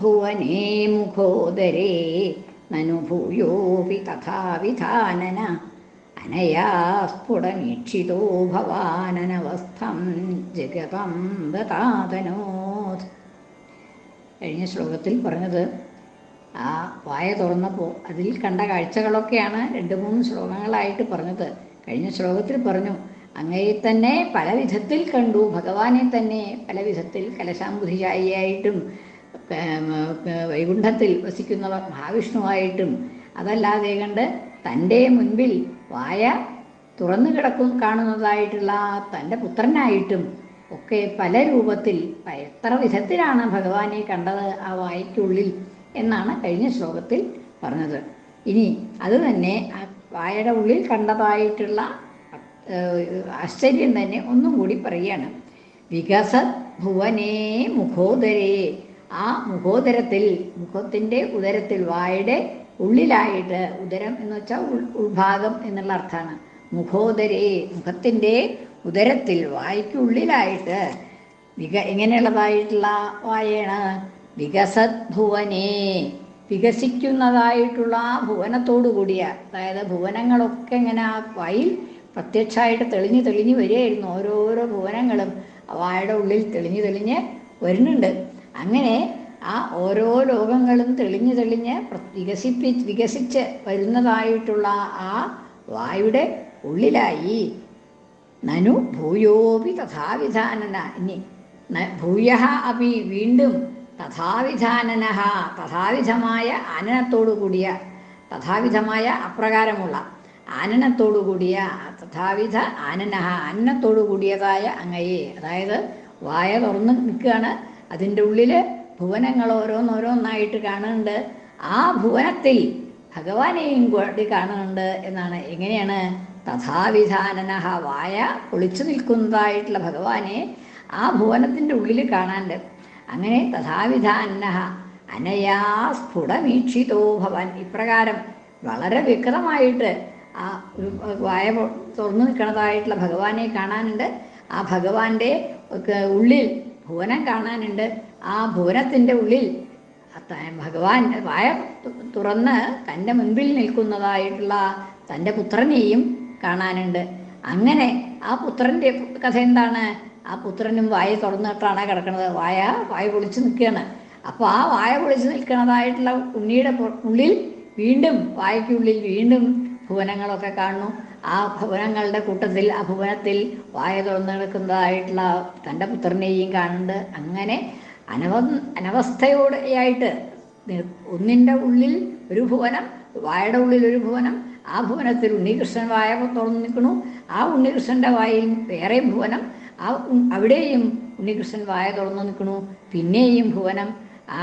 ഭുവനേ മുഖോദരേ നനു ഭൂയോപി തഥാവിധാനന അനയാ സ്ഫുടമീക്ഷിതോ ഭവാനനവസ്ഥം ജഗതം ദതാതനോത് കഴിഞ്ഞ ശ്ലോകത്തിൽ പറഞ്ഞത് ആ വായ തുറന്നപ്പോൾ അതിൽ കണ്ട കാഴ്ചകളൊക്കെയാണ് രണ്ട് മൂന്ന് ശ്ലോകങ്ങളായിട്ട് പറഞ്ഞത്. കഴിഞ്ഞ ശ്ലോകത്തിൽ പറഞ്ഞു അങ്ങയെ തന്നെ പല വിധത്തിൽ കണ്ടു ഭഗവാനെ തന്നെ പല വിധത്തിൽ കലശാംബുധിശായിയായിട്ടും വൈകുണ്ഠത്തിൽ വസിക്കുന്നവർ മഹാവിഷ്ണുവായിട്ടും അതല്ലാതെ കണ്ട് തന്റെ മുൻപിൽ വായ തുറന്നു കിടക്കും കാണുന്നതായിട്ടുള്ള തന്റെ പുത്രനായിട്ടും ഒക്കെ പല രൂപത്തിൽ എത്ര വിധത്തിലാണ് ഭഗവാനെ കണ്ടത് ആ വായയ്ക്കുള്ളിൽ എന്നാണ് കഴിഞ്ഞ ശ്ലോകത്തിൽ പറഞ്ഞത്. ഇനി അത് തന്നെ ആ വായയുടെ ഉള്ളിൽ കണ്ടതായിട്ടുള്ള ആശ്ചര്യം തന്നെ ഒന്നും കൂടി പറയുകയാണ്. വികസ ഭുവനേ മുഖോദരേ ആ മുഖോദരത്തിൽ മുഖത്തിന്റെ ഉദരത്തിൽ വായുടെ ഉള്ളിലായിട്ട് ഉദരം എന്ന് വെച്ചാൽ ഉൾ ഉൾഭാഗം എന്നുള്ള അർത്ഥമാണ്. മുഖോദരേ മുഖത്തിന്റെ ഉദരത്തിൽ വായ്ക്കുള്ളിലായിട്ട് വിക എങ്ങനെയുള്ളതായിട്ടുള്ള വായാണ്? വികസത് വികസിക്കുന്നതായിട്ടുള്ള ഭുവനത്തോടു കൂടിയ അതായത് ഭുവനങ്ങളൊക്കെ ഇങ്ങനെ ആ വായിൽ പ്രത്യക്ഷമായിട്ട് തെളിഞ്ഞു തെളിഞ്ഞ് വരികയായിരുന്നു. ഓരോരോ ഭുവനങ്ങളും വായുടെ ഉള്ളിൽ തെളിഞ്ഞു തെളിഞ്ഞ് വരുന്നുണ്ട്. അങ്ങനെ ആ ഓരോ ലോകങ്ങളും തെളിഞ്ഞു തെളിഞ്ഞ് വികസിപ്പി വികസിച്ച് വരുന്നതായിട്ടുള്ള ആ വായുടെ ഉള്ളിലായി. നനു ഭൂയോപി തഥാവിധാനന. ഇനി ഭൂയ അപി വീണ്ടും തഥാവിധാനന തഥാവിധമായ ആനനത്തോടു കൂടിയ തഥാവിധമായ അപ്രകാരമുള്ള ആനനത്തോടു കൂടിയ തഥാവിധ ആനനഹ ആനനത്തോടു കൂടിയതായ അങ്ങയെ. അതായത് വായ തുറന്ന് നിൽക്കുകയാണ്. അതിന്റെ ഉള്ളിൽ ഭുവനങ്ങൾ ഓരോന്നോരോന്നായിട്ട് കാണുന്നുണ്ട്. ആ ഭുവനത്തിൽ ഭഗവാനെയും കൂടി കാണുന്നുണ്ട് എന്നാണ്. എങ്ങനെയാണ്? തഥാവിധാനനഹ വായ ഒളിച്ചു നിൽക്കുന്നതായിട്ടുള്ള ഭഗവാനെ ആ ഭുവനത്തിന്റെ ഉള്ളിൽ കാണാനുണ്ട്. അങ്ങനെ തഥാവിധാനഹ അനയാ സ്ഫുടമീക്ഷിതോ ഭവൻ. ഇപ്രകാരം വളരെ വ്യക്തമായിട്ട് ആ ഒരു വായ തുറന്നു നിൽക്കുന്നതായിട്ടുള്ള ഭഗവാനെ കാണാനുണ്ട്. ആ ഭഗവാന്റെ ഉള്ളിൽ ഭുവനം കാണാനുണ്ട്. ആ ഭുവനത്തിന്റെ ഉള്ളിൽ ഭഗവാൻ വായ തുറന്ന് തന്റെ മുൻപിൽ നിൽക്കുന്നതായിട്ടുള്ള തന്റെ പുത്രനെയും കാണാനുണ്ട്. അങ്ങനെ ആ പുത്രന്റെ കഥ എന്താണ്? ആ പുത്രനും വായ തുറന്നിട്ടാണ് കിടക്കുന്നത്. വായ വായ പൊളിച്ച് നിൽക്കുകയാണ്. അപ്പോൾ ആ വായ പൊളിച്ച് നിൽക്കുന്നതായിട്ടുള്ള ഉണ്ണിയുടെ ഉള്ളിൽ വീണ്ടും വായയ്ക്കുള്ളിൽ വീണ്ടും ഭുവനങ്ങളൊക്കെ കാണുന്നു. ആ ഭുവനങ്ങളുടെ കൂട്ടത്തിൽ ആ ഭുവനത്തിൽ വായ തുറന്നു കിടക്കുന്നതായിട്ടുള്ള തന്റെ പുത്രനെയും കാണുന്നുണ്ട് അങ്ങനെ അനവ അനവസ്ഥയോടെയായിട്ട് ഒന്നിന്റെ ഉള്ളിൽ ഒരു ഭുവനം വായയുടെ ഉള്ളിൽ ഒരു ഭുവനം ആ ഭുവനത്തിൽ ഉണ്ണികൃഷ്ണൻ വായ തുറന്നു നിൽക്കണു ആ ഉണ്ണികൃഷ്ണന്റെ വായയിൽ വേറെ ഭുവനം ആ അവിടെയും ഉണ്ണികൃഷ്ണൻ വായ തുറന്നു നിൽക്കണു പിന്നെയും ഭുവനം ആ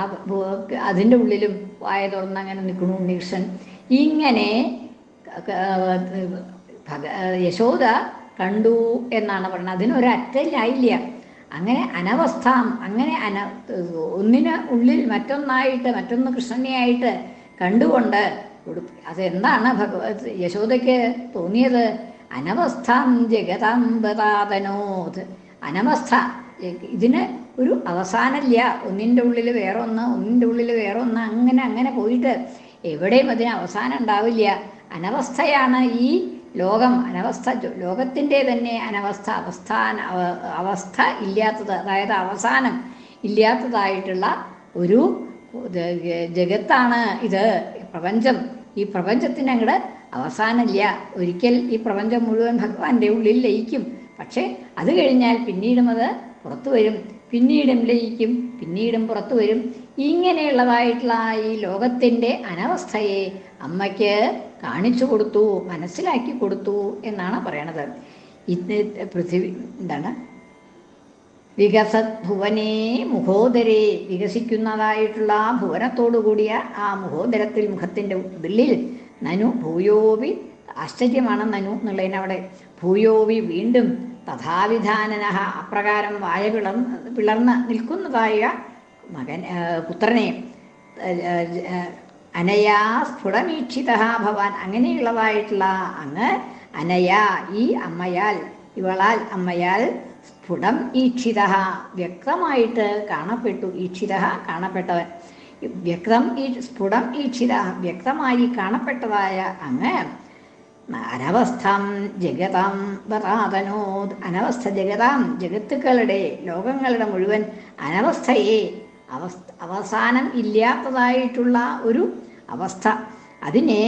അതിന്റെ ഉള്ളിലും വായ തുറന്ന് അങ്ങനെ നിൽക്കണു ഉണ്ണികൃഷ്ണൻ. ഇങ്ങനെ യശോദ കണ്ടു എന്നാണ് പറയുന്നത് അതിനൊരറ്റല്ലായില്ല അങ്ങനെ അനവസ്ഥ അങ്ങനെ അന ഒന്നിന് ഉള്ളിൽ മറ്റൊന്നായിട്ട് മറ്റൊന്ന് കൃഷ്ണനെയായിട്ട് കണ്ടുകൊണ്ട് അതെന്താണ് ഭഗവത് യശോദയ്ക്ക് തോന്നിയത്? അനവസ്ഥാം ജഗതാംബതാതനോത് അനവസ്ഥ ഇതിന് ഒരു അവസാനമില്ല. ഒന്നിന്റെ ഉള്ളിൽ വേറെ ഒന്ന് ഒന്നിന്റെ ഉള്ളിൽ വേറെ ഒന്ന് അങ്ങനെ അങ്ങനെ പോയിട്ട് എവിടെയും അതിന് അവസാനം ഉണ്ടാവില്ല. അനവസ്ഥയാണ് ഈ ലോകം അനവസ്ഥ ലോകത്തിന്റെ തന്നെ അനവസ്ഥ അവസ്ഥാന അവസ്ഥ ഇല്ലാത്തത് അതായത് അവസാനം ഇല്ലാത്തതായിട്ടുള്ള ഒരു ജഗത്താണ് ഇത്. പ്രപഞ്ചം ഈ പ്രപഞ്ചത്തിന് അങ്ങോട്ട് അവസാനമില്ല. ഒരിക്കൽ ഈ പ്രപഞ്ചം മുഴുവൻ ഭഗവാന്റെ ഉള്ളിൽ ലയിക്കും. പക്ഷേ അത് കഴിഞ്ഞാൽ പിന്നീടും അത് പുറത്തു വരും. പിന്നീടും ലയിക്കും പിന്നീടും പുറത്തു വരും. ഇങ്ങനെയുള്ളതായിട്ടുള്ള ഈ ലോകത്തിന്റെ അനവസ്ഥയെ അമ്മയ്ക്ക് കാണിച്ചു കൊടുത്തു മനസ്സിലാക്കി കൊടുത്തു എന്നാണ് പറയണത്. ഇന്ന് പൃഥ്വി എന്താണ്? വികസത് ഭുവനേ മുഖോദരേ വികസിക്കുന്നതായിട്ടുള്ള ആ ഭുവനത്തോടു കൂടിയ ആ മുഖോദരത്തിൽ മുഖത്തിന്റെ ഉള്ളിൽ നനു ഭൂയോവി ആശ്ചര്യമാണ് നനു എന്നുള്ളതിനവിടെ ഭൂയോവി വീണ്ടും തഥാവിധാനന അപ്രകാരം വായ പിളർന്ന് പിളർന്ന് നിൽക്കുന്നതായ മകൻ പുത്രനെ അനയാ സ്ഫുടമീക്ഷിത ഭവാൻ. അങ്ങനെയുള്ളതായിട്ടുള്ള അങ്ങ് അനയാ ഈ അമ്മയാൽ ഇവളാൽ അമ്മയാൽ സ്ഫുടം ഈക്ഷിത. വ്യക്തമായിട്ട് കാണപ്പെട്ടു ഈക്ഷിത കാണപ്പെട്ടവൻ. വ്യക്തം ഈ സ്ഫുടം ഈക്ഷിത വ്യക്തമായി കാണപ്പെട്ടതായ അങ്ങ് അനവസ്ഥം ജഗതാം വരാതനോ അനവസ്ഥ ജഗതാം ജഗത്തുക്കളുടെ ലോകങ്ങളുടെ മുഴുവൻ അനവസ്ഥയെ അവസ്ഥ അവസാനം ഇല്ലാത്തതായിട്ടുള്ള ഒരു അവസ്ഥ. അതിനെ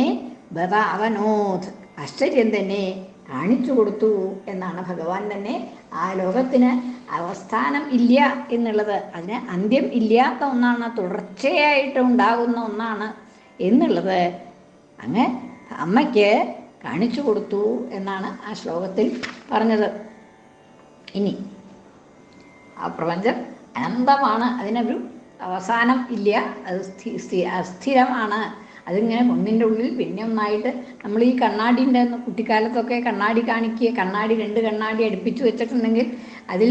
ബതാവനോത് ആശ്ചര്യം തന്നെ കാണിച്ചു കൊടുത്തു എന്നാണ് ഭഗവാൻ തന്നെ ആ ലോകത്തിന് അവസ്ഥാനം ഇല്ല എന്നുള്ളത്. അതിന് അന്ത്യം ഇല്ലാത്ത ഒന്നാണ് തുടർച്ചയായിട്ട് ഉണ്ടാകുന്ന ഒന്നാണ് എന്നുള്ളത്. അങ്ങ് അമ്മയ്ക്ക് കാണിച്ചു കൊടുത്തു എന്നാണ് ആ ശ്ലോകത്തിൽ പറഞ്ഞത്. ഇനി ആ പ്രപഞ്ചം അനന്തമാണ്. അതിനൊരു അവസാനം ഇല്ല. അത് സ്ഥി സ്ഥി- അസ്ഥിരമാണ് അതിങ്ങനെ ഒന്നിന്റെ ഉള്ളിൽ പിന്നെ ഒന്നായിട്ട് നമ്മൾ ഈ കണ്ണാടിന്റെ കുട്ടിക്കാലത്തൊക്കെ കണ്ണാടി കാണിക്കുക കണ്ണാടി രണ്ട് കണ്ണാടി അടുപ്പിച്ച് വെച്ചിട്ടുണ്ടെങ്കിൽ അതിൽ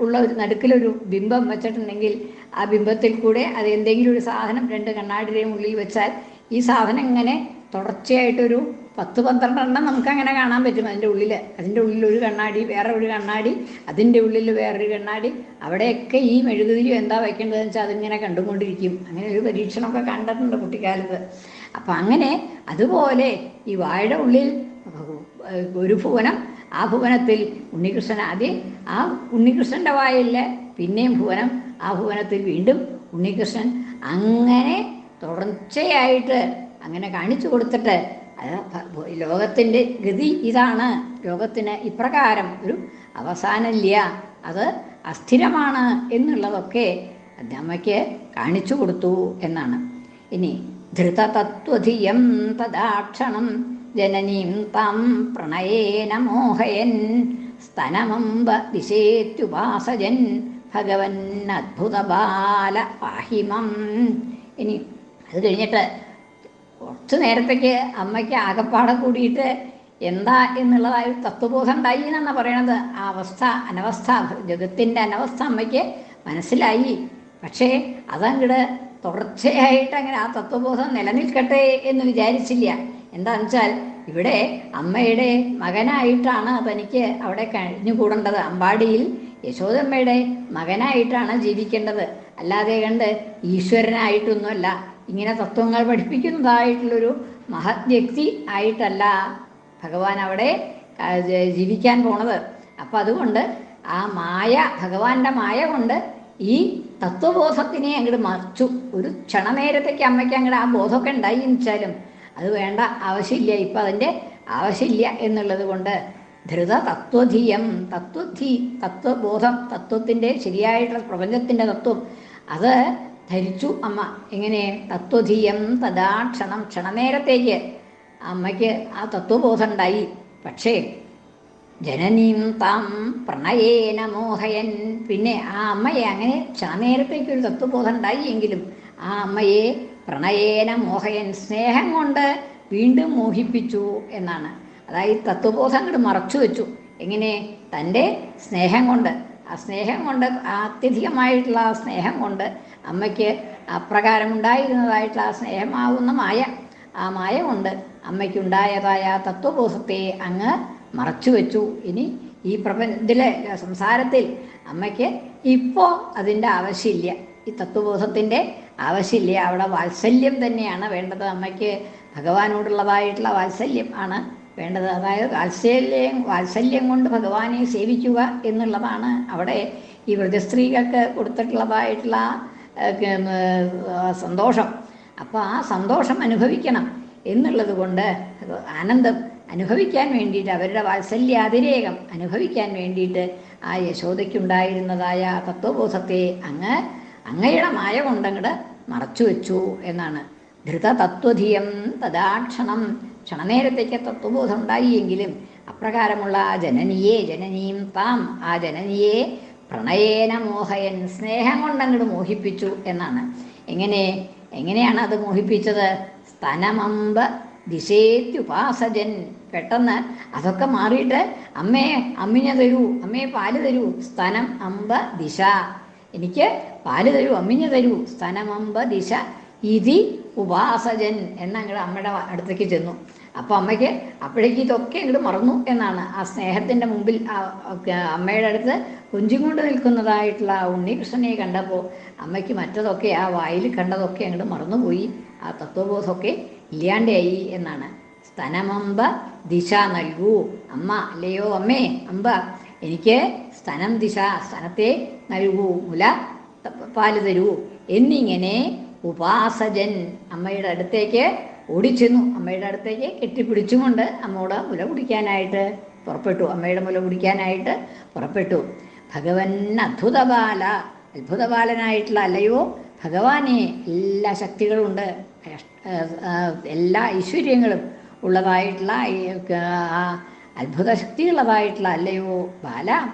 ഉള്ള ഒരു നടുക്കിലൊരു ബിംബം വെച്ചിട്ടുണ്ടെങ്കിൽ ആ ബിംബത്തിൽ കൂടെ അത് എന്തെങ്കിലും ഒരു സാധനം രണ്ട് കണ്ണാടിയുടെയും ഉള്ളിൽ വെച്ചാൽ ഈ സാധനം ഇങ്ങനെ തുടർച്ചയായിട്ടൊരു പത്ത് നമുക്ക് അങ്ങനെ കാണാൻ പറ്റും അതിന്റെ ഉള്ളിൽ അതിന്റെ ഉള്ളിൽ ഒരു കണ്ണാടി വേറെ ഒരു കണ്ണാടി അതിന്റെ ഉള്ളിൽ വേറൊരു കണ്ണാടി. അവിടെയൊക്കെ ഈ മെഴുകുതിരിയും എന്താ വയ്ക്കേണ്ടതെന്ന് വെച്ചാൽ അതിങ്ങനെ കണ്ടുകൊണ്ടിരിക്കും. അങ്ങനെ ഒരു പരീക്ഷണമൊക്കെ കണ്ടിട്ടുണ്ട് കുട്ടിക്കാലത്ത്. അപ്പം അങ്ങനെ അതുപോലെ ഈ വാഴയുടെ ഉള്ളിൽ ഒരു ഭുവനം ആ ഭുവനത്തിൽ ഉണ്ണികൃഷ്ണൻ ആദ്യം ആ ഉണ്ണികൃഷ്ണന്റെ വായില്ല പിന്നെയും ഭുവനം ആ ഭുവനത്തിൽ വീണ്ടും ഉണ്ണികൃഷ്ണൻ അങ്ങനെ തുടർച്ചയായിട്ട് അങ്ങനെ കാണിച്ചു കൊടുത്തിട്ട് ലോകത്തിന്റെ ഗതി ഇതാണ്. ലോകത്തിന് ഇപ്രകാരം ഒരു അവസാനമില്ല അത് അസ്ഥിരമാണ് എന്നുള്ളതൊക്കെ അമ്മയ്ക്ക് കാണിച്ചു കൊടുത്തു എന്നാണ്. ഇനി ധൃതതത്വധിയം തദാക്ഷണം ജനനീം താം പ്രണയേന മോഹയൻ സ്തനമമ്പ ദിശേത്യുപാസജൻ ഭഗവൻ അദ്ഭുത ബാല പാഹിമം. ഇനി അത് കഴിഞ്ഞിട്ട് കുറച്ച് നേരത്തേക്ക് അമ്മയ്ക്ക് ആകപ്പാടെ കൂടിയിട്ട് എന്താ എന്നുള്ളതായ തത്വബോധം ഉണ്ടായി എന്നാണ് പറയണത്. ആ അവസ്ഥ അനവസ്ഥ ജഗത്തിന്റെ അനവസ്ഥ അമ്മയ്ക്ക് മനസ്സിലായി. പക്ഷേ അതങ്ങട് തുടർച്ചയായിട്ട് അങ്ങനെ ആ തത്വബോധം നിലനിൽക്കട്ടെ എന്ന് വിചാരിച്ചില്ല. എന്താണെന്ന് വെച്ചാൽ ഇവിടെ അമ്മയുടെ മകനായിട്ടാണ് തനിക്ക് അവിടെ കഴിഞ്ഞുകൂടേണ്ടത്. അമ്പാടിയിൽ യശോദമ്മയുടെ മകനായിട്ടാണ് ജീവിക്കേണ്ടത്. അല്ലാതെ കണ്ട് ഈശ്വരനായിട്ടൊന്നുമല്ല. ഇങ്ങനെ തത്വങ്ങൾ പഠിപ്പിക്കുന്നതായിട്ടുള്ളൊരു മഹത് വ്യക്തി ആയിട്ടല്ല ഭഗവാൻ അവിടെ ജീവിക്കാൻ പോണത്. അപ്പം അതുകൊണ്ട് ആ മായ ഭഗവാന്റെ മായ കൊണ്ട് ഈ തത്വബോധത്തിനെ അങ്ങോട്ട് മറിച്ചു. ഒരു ക്ഷണനേരത്തേക്ക് അമ്മയ്ക്ക് അങ്ങോട്ട് ആ ബോധമൊക്കെ ഉണ്ടായി വെച്ചാലും അത് വേണ്ട ആവശ്യമില്ല. ഇപ്പം അതിന്റെ ആവശ്യമില്ല എന്നുള്ളത് കൊണ്ട് ധൃത തത്വധീയം തത്വധീ തത്വബോധം തത്വത്തിന്റെ ശരിയായിട്ടുള്ള പ്രപഞ്ചത്തിന്റെ തത്വം അത് ധരിച്ചു അമ്മ. എങ്ങനെ? തത്വധീയം തഥാ ക്ഷണം ക്ഷണനേരത്തേക്ക് അമ്മയ്ക്ക് ആ തത്വബോധം ഉണ്ടായി പക്ഷേ ജനനീം താം പ്രണയേന മോഹയൻ. പിന്നെ ആ അമ്മയെ അങ്ങനെ ക്ഷണനേരത്തേക്ക് ഒരു തത്വബോധം ഉണ്ടായി എങ്കിലും ആ അമ്മയെ പ്രണയേന മോഹയൻ സ്നേഹം കൊണ്ട് വീണ്ടും മോഹിപ്പിച്ചു എന്നാണ്. അതായത് തത്വബോധം അങ്ങോട്ട് മറച്ചു വെച്ചു എങ്ങനെ? തന്റെ സ്നേഹം കൊണ്ട്. ആ സ്നേഹം കൊണ്ട് അത്യധികമായിട്ടുള്ള ആ സ്നേഹം കൊണ്ട് അമ്മയ്ക്ക് അപ്രകാരം ഉണ്ടായിരുന്നതായിട്ടുള്ള ആ സ്നേഹമാവുന്ന മായ ആ മായ കൊണ്ട് അമ്മയ്ക്കുണ്ടായതായ തത്വബോധത്തെ അങ്ങ് മറച്ചു വെച്ചു. ഇനി ഈ പ്രപഞ്ചത്തിലെ സംസാരത്തിൽ അമ്മയ്ക്ക് ഇപ്പോൾ അതിന്റെ ആവശ്യമില്ല. ഈ തത്വബോധത്തിന്റെ ആവശ്യമില്ല. അവിടെ വാത്സല്യം തന്നെയാണ് വേണ്ടത്. അമ്മയ്ക്ക് ഭഗവാനോടുള്ളതായിട്ടുള്ള വാത്സല്യം ആണ് വേണ്ടത്. അതായത് വാത്സല്യം വാത്സല്യം കൊണ്ട് ഭഗവാനെ സേവിക്കുക എന്നുള്ളതാണ് അവിടെ ഈ വ്രജസ്ത്രീകൾക്ക് കൊടുത്തിട്ടുള്ളതായിട്ടുള്ള സന്തോഷം. അപ്പോൾ ആ സന്തോഷം അനുഭവിക്കണം എന്നുള്ളത് കൊണ്ട് ആനന്ദം അനുഭവിക്കാൻ വേണ്ടിയിട്ട് അവരുടെ വാത്സല്യാതിരേകം അനുഭവിക്കാൻ വേണ്ടിയിട്ട് ആ യശോദയ്ക്കുണ്ടായിരുന്നതായ തത്വബോധത്തെ അങ്ങ് അങ്ങയുടെ മായ കൊണ്ടങ്ങട് മറച്ചു വെച്ചു എന്നാണ്. ധൃത തത്വധിയം തദാക്ഷണം ക്ഷണനേരത്തേക്ക് തത്വബോധം ഉണ്ടായി എങ്കിലും അപ്രകാരമുള്ള ആ ജനനിയെ ജനനിയും താം ആ ജനനിയെ പ്രണയേന മോഹയൻ സ്നേഹം കൊണ്ടങ്ങോട്ട് മോഹിപ്പിച്ചു എന്നാണ്. എങ്ങനെ എങ്ങനെയാണ് അത് മോഹിപ്പിച്ചത്? സ്തനമമ്പ ദിശേത്യുപാസജൻ. പെട്ടെന്ന് അതൊക്കെ മാറിയിട്ട് അമ്മേ അമ്മിനെ തരൂ അമ്മയെ പാൽ തരൂ സ്തനം അമ്പ ദിശ. എനിക്ക് പാൽ തരൂ അമ്മിനെ തരൂ സ്തനമമ്പ ദിശ. ഇതി ഉപാസജൻ അങ്ങടെ അമ്മയുടെ അടുത്തേക്ക് ചെന്നു. അപ്പോൾ അമ്മയ്ക്ക് അപ്പോഴേക്ക് ഇതൊക്കെ അങ്ങോട്ട് മറന്നു എന്നാണ് ആ സ്നേഹത്തിന്റെ മുമ്പിൽ അമ്മയുടെ അടുത്ത് കുഞ്ചും കൊണ്ട് നിൽക്കുന്നതായിട്ടുള്ള ആ ഉണ്ണികൃഷ്ണനെ കണ്ടപ്പോൾ അമ്മയ്ക്ക് മറ്റതൊക്കെ ആ വായിൽ കണ്ടതൊക്കെ അങ്ങോട്ട് മറന്നുപോയി. ആ തത്വബോധമൊക്കെ ഇല്ലാണ്ടായി എന്നാണ്. സ്തനമമ്പ ദിശ നൽകൂ. അമ്മ അല്ലയോ അമ്മേ അമ്പ എനിക്ക് സ്തനം ദിശ സ്തനത്തെ നൽകൂ മുല പാൽ തരൂ. എന്നിങ്ങനെ ഉപാസജൻ അമ്മയുടെ അടുത്തേക്ക് ഓടിച്ചെന്നു. അമ്മയുടെ അടുത്തേക്ക് കെട്ടിപ്പിടിച്ചുകൊണ്ട് അമ്മയുടെ മുല കുടിക്കാനായിട്ട് പുറപ്പെട്ടു. അമ്മയുടെ മുല കുടിക്കാനായിട്ട് പുറപ്പെട്ടു. ഭഗവൻ അത്ഭുതബാല അത്ഭുതബാലനായിട്ടുള്ള അല്ലയോ? ഭഗവാനെ എല്ലാ ശക്തികളുമുണ്ട് എല്ലാ ഐശ്വര്യങ്ങളും ഉള്ളതായിട്ടുള്ള ആ അത്ഭുത ശക്തിയുള്ളതായിട്ടുള്ള അല്ലയോ? ബാല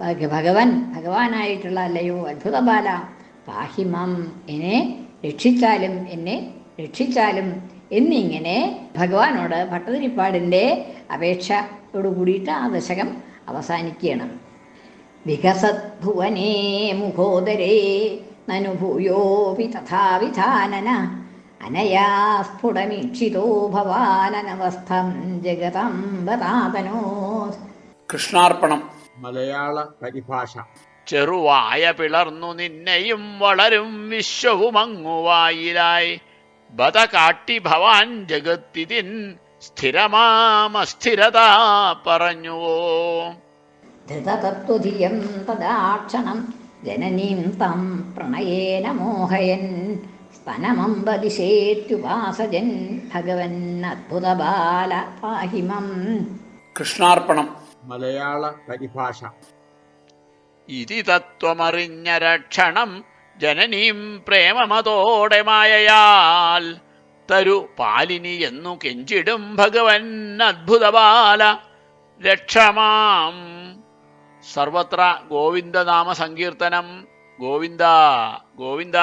ഭഗ- ഭഗവൻ ഭഗവാനായിട്ടുള്ള അല്ലയോ? അത്ഭുത ബാല പാഹിമം എന്നെ രക്ഷിച്ചാലും എന്നെ രക്ഷിച്ചാലും എന്നിങ്ങനെ ഭഗവാനോട് ഭട്ടതിരിപ്പാടിന്റെ അപേക്ഷയോട് കൂടിയിട്ട് ആ ദശകം അവസാനിക്കുകയാണ്. വികസദ്ഭുവനേ മുഖോദരേ നനുഭൂയോപി തഥാവിധാനന അനയാ സ്ഫുടമീക്ഷിതോ ഭവാനനവസ്ഥം ജഗതംബതാതനോ കൃഷ്ണാർപ്പണം. മലയാള പരിഭാഷ. ചെറുവായ പിളർന്നു നിന്നെയും വളരും വിശ്വവുമങ്ങുവായിലായി ബത കാട്ടി ഭവാൻ ജഗത്തിതിൻ സ്ഥിരമാമസ്ഥിരത പറഞ്ഞുവോ. ധൃതതത്വധിയം തദാക്ഷണം ജനനീം തം പ്രണയേന മോഹയൻ. സ്തനമമ്പതിശേത്യുപാസജൻ ഭഗവൻ അദ്ഭുതബാല പാഹിമം കൃഷ്ണാർപ്പണം. മലയാള പരിഭാഷ. ഇതി തത്വമറിഞ്ഞ രക്ഷണം ജനനീം പ്രേമമതോടെ മായയാൽ തരു പാലിനി എന്നു കെഞ്ചിടും ഭഗവൻ അദ്ഭുതബാല രക്ഷമാം. സർവത്ര ഗോവിന്ദനാമ സങ്കീർത്തനം ഗോവിന്ദ ഗോവിന്ദ.